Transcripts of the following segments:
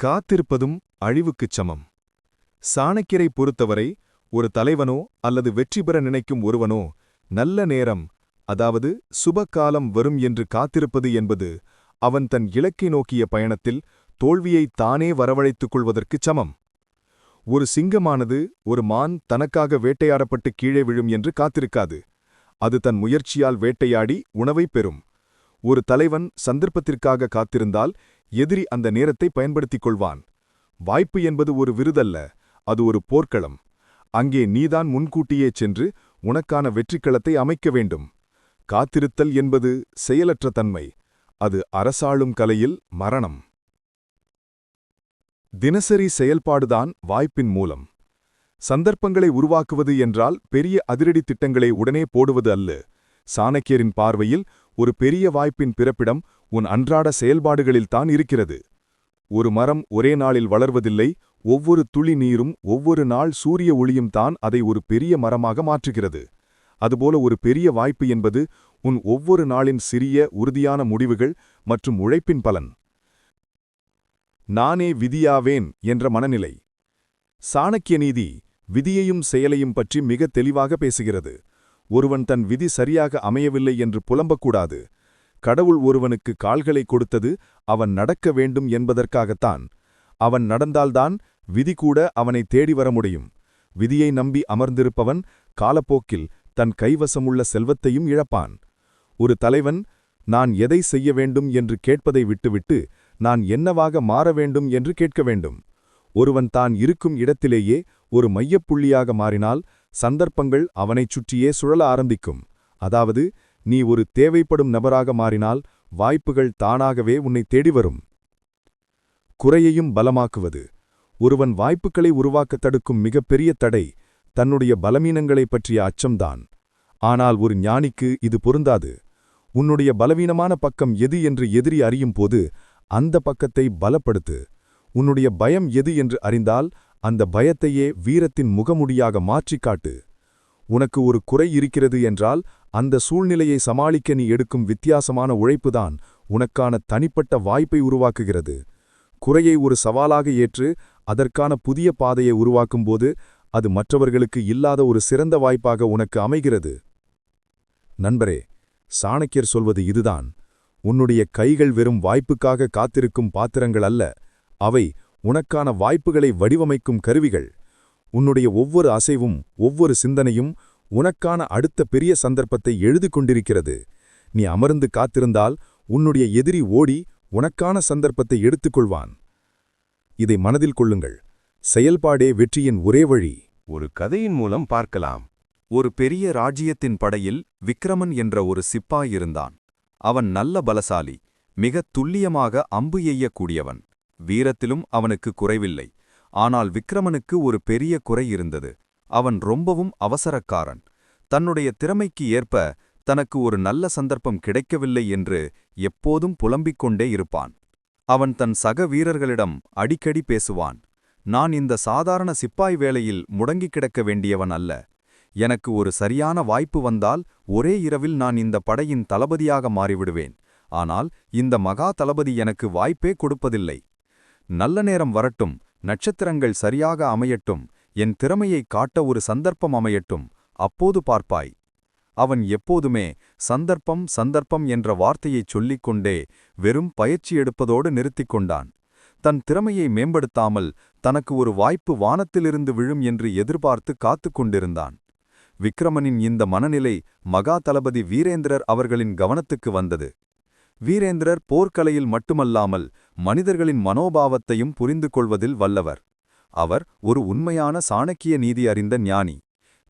காத்திருப்பதும் அழிவுக்குச் சமம். சாணக்கியரை பொறுத்தவரை ஒரு தலைவனோ அல்லது வெற்றி பெற நினைக்கும் ஒருவனோ நல்ல நேரம் அதாவது சுபகாலம் வரும் என்று காத்திருப்பது என்பது அவன் தன் இலக்கை நோக்கிய பயணத்தில் தோல்வியை தானே வரவழைத்துக் கொள்வதற்குச் சமம். ஒரு சிங்கமானது ஒரு மான் தனக்காக வேட்டையாடப்பட்டு கீழே விழும் என்று காத்திருக்காது. அது தன் முயற்சியால் வேட்டையாடி உணவைப் பெறும். ஒரு தலைவன் சந்தர்ப்பத்திற்காக காத்திருந்தால் எதிரி அந்த நேரத்தை பயன்படுத்திக் கொள்வான் வாய்ப்பு என்பது ஒரு விருதல்ல அது ஒரு போர்க்களம். அங்கே நீதான் முன்கூட்டியே சென்று உனக்கான வெற்றிக்களத்தை அமைக்க வேண்டும். காத்திருத்தல் என்பது செயலற்ற தன்மை அது அரசாளும் கலையில் மரணம். தினசரி செயல்பாடுதான் வாய்ப்பின் மூலம். சந்தர்ப்பங்களை உருவாக்குவது என்றால் பெரிய அதிரடி திட்டங்களை உடனே போடுவது அல்ல. சாணக்கியரின் பார்வையில் ஒரு பெரிய வாய்ப்பின் பிறப்பிடம் உன் அன்றாட செயல்பாடுகளில்தான் இருக்கிறது. ஒரு மரம் ஒரே நாளில் வளர்வதில்லை ஒவ்வொரு துளி நீரும் ஒவ்வொரு நாள் சூரிய ஒளியும் தான் அதை ஒரு பெரிய மரமாக மாற்றுகிறது. அதுபோல ஒரு பெரிய வாய்ப்பு என்பது உன் ஒவ்வொரு நாளின் சிறிய உறுதியான முடிவுகள் மற்றும் உழைப்பின் பலன். நானே விதியாவேன் என்ற மனநிலை. சாணக்கிய நீதி விதியையும் செயலையும் பற்றி மிக தெளிவாக பேசுகிறது. ஒருவன் தன் விதி சரியாக அமையவில்லை என்று புலம்பக்கூடாது. கடவுள் ஒருவனுக்கு கால்களை கொடுத்தது அவன் நடக்க வேண்டும் என்பதற்காகத்தான். அவன் நடந்தால்தான் விதி கூட அவனை தேடி வர முடியும். விதியை நம்பி அமர்ந்திருப்பவன் காலப்போக்கில் தன் கைவசமுள்ள செல்வத்தையும் இழப்பான். ஒரு தலைவன் நான் எதை செய்ய வேண்டும் என்று கேட்பதை விட்டுவிட்டு நான் என்னவாக மாற வேண்டும் என்று கேட்க வேண்டும். ஒருவன் தான் இருக்கும் இடத்திலேயே ஒரு மையப்புள்ளியாக மாறினால் சந்தர்ப்பங்கள் அவனைச் சுற்றியே சுழல ஆரம்பிக்கும். அதாவது நீ ஒரு தேவைப்படும் நபராக மாறினால் வாய்ப்புகள் தானாகவே உன்னை தேடி வரும். குறையையும் பலமாக்குவது. ஒருவன் வாய்ப்புகளை உருவாக்கத் தடுக்கும் மிகப்பெரிய தடை தன்னுடைய பலவீனங்களைப் பற்றிய அச்சம்தான். ஆனால் ஒரு ஞானிக்கு இது பொருந்தாது. உன்னுடைய பலவீனமான பக்கம் எது என்று எதிரி அறியும் போது அந்த பக்கத்தை பலப்படுத்து. உன்னுடைய பயம் எது என்று அறிந்தால் அந்த பயத்தையே வீரத்தின் முகமுடியாக மாற்றிக்காட்டு. உனக்கு ஒரு குறை இருக்கிறது என்றால் அந்த சூழ்நிலையை சமாளிக்க நீ எடுக்கும் வித்தியாசமான உழைப்புதான் உனக்கான தனிப்பட்ட வாய்ப்பை உருவாக்குகிறது. குறையை ஒரு சவாலாக ஏற்று அதற்கான புதிய பாதையை உருவாக்கும்போது அது மற்றவர்களுக்கு இல்லாத ஒரு சிறந்த வாய்ப்பாக உனக்கு அமைகிறது. நண்பரே சாணக்கியர் சொல்வது இதுதான். உன்னுடைய கைகள் வெறும் வாய்ப்புக்காக காத்திருக்கும் பாத்திரங்கள் அல்ல அவை உனக்கான வாய்ப்புகளை வடிவமைக்கும் கருவிகள். உன்னுடைய ஒவ்வொரு அசைவும் ஒவ்வொரு சிந்தனையும் உனக்கான அடுத்த பெரிய சந்தர்ப்பத்தை எழுதி கொண்டிருக்கிறது. நீ அமர்ந்து காத்திருந்தால் உன்னுடைய எதிரி ஓடி உனக்கான சந்தர்ப்பத்தை எடுத்துக்கொள்வான் இதை மனதில் கொள்ளுங்கள். செயல்பாடே வெற்றியின் ஒரே வழி. ஒரு கதையின் மூலம் பார்க்கலாம். ஒரு பெரிய ராஜ்யத்தின் படையில் விக்ரமன் என்ற ஒரு சிப்பாய் இருந்தான். அவன் நல்ல பலசாலி மிகத் துல்லியமாக அம்பு எய்யக்கூடியவன். வீரத்திலும் அவனுக்கு குறைவில்லை. ஆனால் விக்ரமனுக்கு ஒரு பெரிய குறை இருந்தது. அவன் ரொம்பவும் அவசரக்காரன். தன்னுடைய திறமைக்கு ஏற்ப தனக்கு ஒரு நல்ல சந்தர்ப்பம் கிடைக்கவில்லை என்று எப்போதும் புலம்பிக் கொண்டே இருப்பான். அவன் தன் சக வீரர்களிடம் அடிக்கடி பேசுவான். நான் இந்த சாதாரண சிப்பாய் வேளையில் முடங்கிக் கிடக்க வேண்டியவன் அல்ல. எனக்கு ஒரு சரியான வாய்ப்பு வந்தால் ஒரே இரவில் நான் இந்த படையின் தளபதியாக மாறிவிடுவேன். ஆனால் இந்த மகா தளபதி எனக்கு வாய்ப்பே கொடுப்பதில்லை. நல்ல நேரம் வரட்டும். நட்சத்திரங்கள் சரியாக அமையட்டும் என் திறமையை காட்ட ஒரு சந்தர்ப்பம் அமையட்டும் அப்போது பார்ப்பாய். அவன் எப்போதுமே சந்தர்ப்பம் சந்தர்ப்பம் என்ற வார்த்தையைச் சொல்லிக் கொண்டே வெறும் பயிற்சி எடுப்பதோடு நிறுத்திக் கொண்டான். தன் திறமையை மேம்படுத்தாமல் தனக்கு ஒரு வாய்ப்பு வானத்திலிருந்து விழும் என்று எதிர்பார்த்து காத்துக் கொண்டிருந்தான். விக்ரமனின் இந்த மனநிலை மகா தளபதி வீரேந்திரர் அவர்களின் கவனத்துக்கு வந்தது. வீரேந்திரர் போர்க்கலையில் மட்டுமல்லாமல் மனிதர்களின் மனோபாவத்தையும் புரிந்து கொள்வதில் வல்லவர். அவர் ஒரு உண்மையான சாணக்கிய நீதி அறிந்த ஞானி.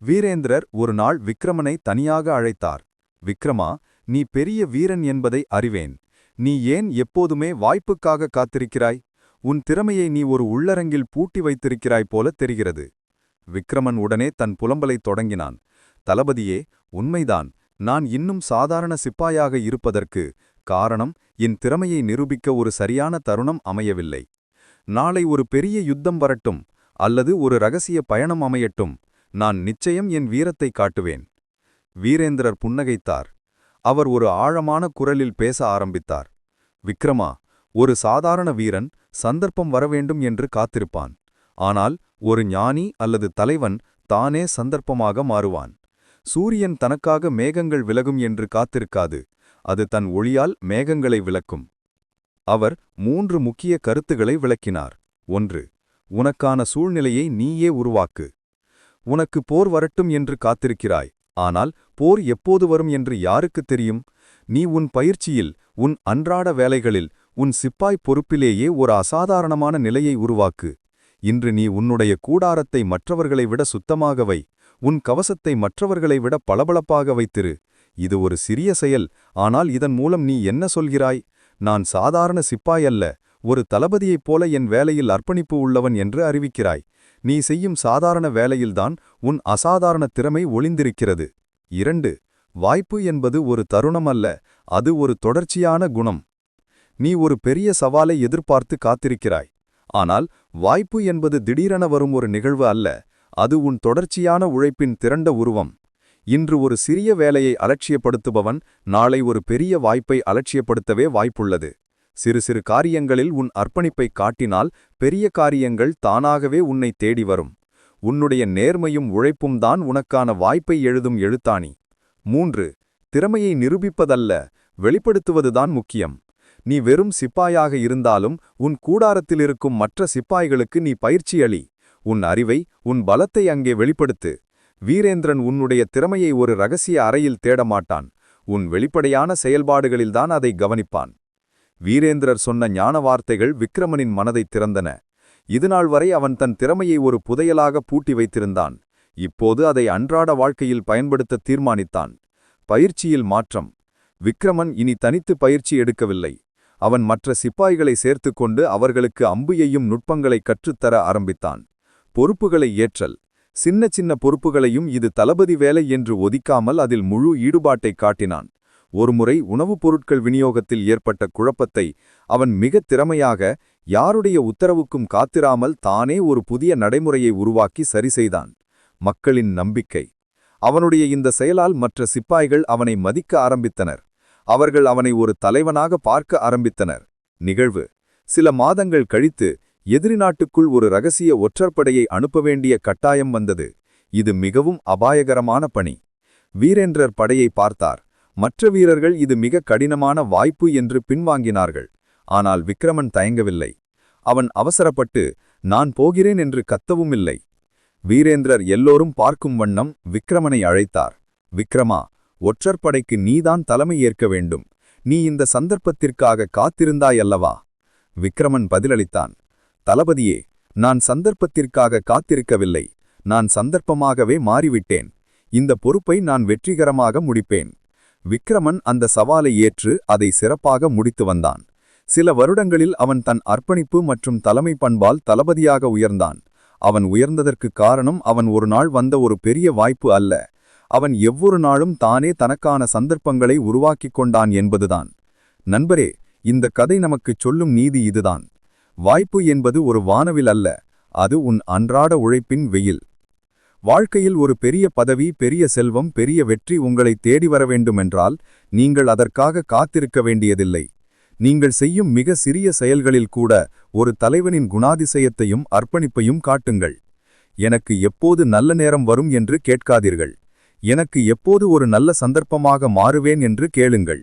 வீரேந்திரர் ஒரு நாள் விக்ரமனை தனியாக அழைத்தார். விக்ரமா நீ பெரிய வீரன் என்பதை அறிவேன். நீ ஏன் எப்போதுமே வாய்ப்புக்காக காத்திருக்கிறாய்? உன் திறமையை நீ ஒரு உள்ளரங்கில் பூட்டி வைத்திருக்கிறாய் போல தெரிகிறது விக்ரமன் உடனே தன் புலம்பலைத் தொடங்கினான். தளபதியே உண்மைதான். நான் இன்னும் சாதாரண சிப்பாயாக இருப்பதற்கு காரணம் என் திறமையை நிரூபிக்க ஒரு சரியான தருணம் அமையவில்லை. நாளை ஒரு பெரிய யுத்தம் வரட்டும் அல்லது ஒரு ரகசிய பயணம் அமையட்டும் நான் நிச்சயம் என் வீரத்தை காட்டுவேன். வீரேந்திரர் புன்னகைத்தார். அவர் ஒரு ஆழமான குரலில் பேச ஆரம்பித்தார். விக்ரமா ஒரு சாதாரண வீரன் சந்தர்ப்பம் வரவேண்டும் என்று காத்திருப்பான். ஆனால் ஒரு ஞானி அல்லது தலைவன் தானே சந்தர்ப்பமாக மாறுவான். சூரியன் தனக்காக மேகங்கள் விலகும் என்று காத்திருக்காது. அது தன் ஒளியால் மேகங்களை விளக்கும். அவர் மூன்று முக்கிய கருத்துகளை விளக்கினார். ஒன்று உனக்கான சூழ்நிலையை நீயே உருவாக்கு. உனக்கு போர் வரட்டும் என்று காத்திருக்கிறாய். ஆனால் போர் எப்போது வரும் என்று யாருக்குத் தெரியும்? நீ உன் பயிற்சியில் உன் அன்றாட வேலைகளில் உன் சிப்பாய் பொறுப்பிலேயே ஒரு அசாதாரணமான நிலையை உருவாக்கு. இன்று நீ உன்னுடைய கூடாரத்தை மற்றவர்களை விட சுத்தமாக வை. உன் கவசத்தை மற்றவர்களை விட பளபளப்பாக வைத்திரு. இது ஒரு சிறிய செயல் ஆனால் இதன் மூலம் நீ என்ன சொல்கிறாய்? நான் சாதாரண சிப்பாய் அல்ல ஒரு தளபதியைப் போல என் வேலையில் அர்ப்பணிப்பு உள்ளவன் என்று அறிவிக்கிறாய். நீ செய்யும் சாதாரண வேலையில்தான் உன் அசாதாரண திறமை ஒளிந்திருக்கிறது. இரண்டு வாய்ப்பு என்பது ஒரு தருணம் அல்ல அது ஒரு தொடர்ச்சியான குணம். நீ ஒரு பெரிய சவாலை எதிர்பார்த்து காத்திருக்கிறாய். ஆனால் வாய்ப்பு என்பது திடீரென வரும் ஒரு நிகழ்வு அல்ல அது உன் தொடர்ச்சியான உழைப்பின் திரண்ட உருவம். இன்று ஒரு சிறிய வேலையை அலட்சியப்படுத்துபவன் நாளை ஒரு பெரிய வாய்ப்பை அலட்சியப்படுத்தவே வாய்ப்புள்ளது. சிறு சிறு காரியங்களில் உன் அர்ப்பணிப்பை காட்டினால் பெரிய காரியங்கள் தானாகவே உன்னை தேடி வரும். உன்னுடைய நேர்மையும் உழைப்பும் தான் உனக்கான வாய்ப்பை எழுதும் எழுத்தாணி. மூன்று திறமையை நிரூபிப்பதல்ல வெளிப்படுத்துவதுதான் முக்கியம். நீ வெறும் சிப்பாயாக இருந்தாலும் உன் கூடாரத்தில் இருக்கும் மற்ற சிப்பாய்களுக்கு நீ பயிற்சி அளி. உன் அறிவை உன் பலத்தை அங்கே வெளிப்படுத்து. வீரேந்திரன் உன்னுடைய திறமையை ஒரு ரகசிய அறையில் தேடமாட்டான். உன் வெளிப்படையான செயல்பாடுகளில்தான் அதை கவனிப்பான். வீரேந்திரர் சொன்ன ஞான வார்த்தைகள் விக்ரமனின் மனதை திறந்தன. இதுநாள் வரை அவன் தன் திறமையை ஒரு புதையலாக பூட்டி வைத்திருந்தான். இப்போது அதை அன்றாட வாழ்க்கையில் பயன்படுத்த தீர்மானித்தான். பயிற்சியில் மாற்றம். விக்ரமன் இனி தனித்து பயிற்சி எடுக்கவில்லை. அவன் மற்ற சிப்பாய்களை சேர்த்துக்கொண்டு அவர்களுக்கு அம்புயையும் நுட்பங்களை கற்றுத்தர ஆரம்பித்தான். பொறுப்புகளை ஏற்றல். சின்ன சின்ன பொறுப்புகளையும் இது தளபதி வேலை என்று ஒதிக்காமல் அதில் முழு ஈடுபாட்டை காட்டினான். ஒருமுறை உணவுப் பொருட்கள் விநியோகத்தில் ஏற்பட்ட குழப்பத்தை அவன் மிகத் திறமையாக யாருடைய உத்தரவுக்கும் காத்திராமல் தானே ஒரு புதிய நடைமுறையை உருவாக்கி சரி செய்தான். மக்களின் நம்பிக்கை. அவனுடைய இந்த செயலால் மற்ற சிப்பாய்கள் அவனை மதிக்க ஆரம்பித்தனர். அவர்கள் அவனை ஒரு தலைவனாக பார்க்க ஆரம்பித்தனர். நிகழ்வு. சில மாதங்கள் கழித்து எதிரி நாட்டுக்குள் ஒரு ரகசிய ஒற்றற்படையை அனுப்ப வேண்டிய கட்டாயம் வந்தது. இது மிகவும் அபாயகரமான பணி. வீரேந்திரர் படையை பார்த்தார். மற்ற வீரர்கள் இது மிக கடினமான வாய்ப்பு என்று பின்வாங்கினார்கள். ஆனால் விக்ரமன் தயங்கவில்லை. அவன் அவசரப்பட்டு நான் போகிறேன் என்று கத்தவும் இல்லை. வீரேந்திரர் எல்லோரும் பார்க்கும் வண்ணம் விக்ரமனை அழைத்தார். விக்ரமா ஒற்றற்படைக்கு நீதான் தலைமை ஏற்க வேண்டும். நீ இந்த சந்தர்ப்பத்திற்காக காத்திருந்தாயல்லவா விக்ரமன் பதிலளித்தான். தளபதியே நான் சந்தர்ப்பத்திற்காக காத்திருக்கவில்லை. நான் சந்தர்ப்பமாகவே மாறிவிட்டேன். இந்த பொறுப்பை நான் வெற்றிகரமாக முடிப்பேன். விக்ரமன் அந்த சவாலை ஏற்று அதை சிறப்பாக முடித்து வந்தான். சில வருடங்களில் அவன் தன் அர்ப்பணிப்பு மற்றும் தலைமை பண்பால் தளபதியாக உயர்ந்தான். அவன் உயர்ந்ததற்கு காரணம் அவன் ஒரு நாள் வந்த ஒரு பெரிய வாய்ப்பு அல்ல. அவன் எவ்வொரு நாளும் தானே தனக்கான சந்தர்ப்பங்களை உருவாக்கிக் கொண்டான் என்பதுதான். நண்பரே இந்த கதை நமக்குச் சொல்லும் நீதி இதுதான். வாய்ப்பு என்பது ஒரு வானவில் அல்ல அது உன் அன்றாட உழைப்பின் வெயில். வாழ்க்கையில் ஒரு பெரிய பதவி பெரிய செல்வம் பெரிய வெற்றி உங்களை தேடி வர வேண்டுமென்றால் நீங்கள் அதற்காக காத்திருக்க வேண்டியதில்லை. நீங்கள் செய்யும் மிக சிறிய செயல்களில் கூட ஒரு தலைவனின் குணாதிசயத்தையும் அர்ப்பணிப்பையும் காட்டுங்கள். எனக்கு எப்போது நல்ல நேரம் வரும் என்று கேட்காதீர்கள். எனக்கு எப்போது ஒரு நல்ல சந்தர்ப்பமாக மாறுவேன் என்று கேளுங்கள்.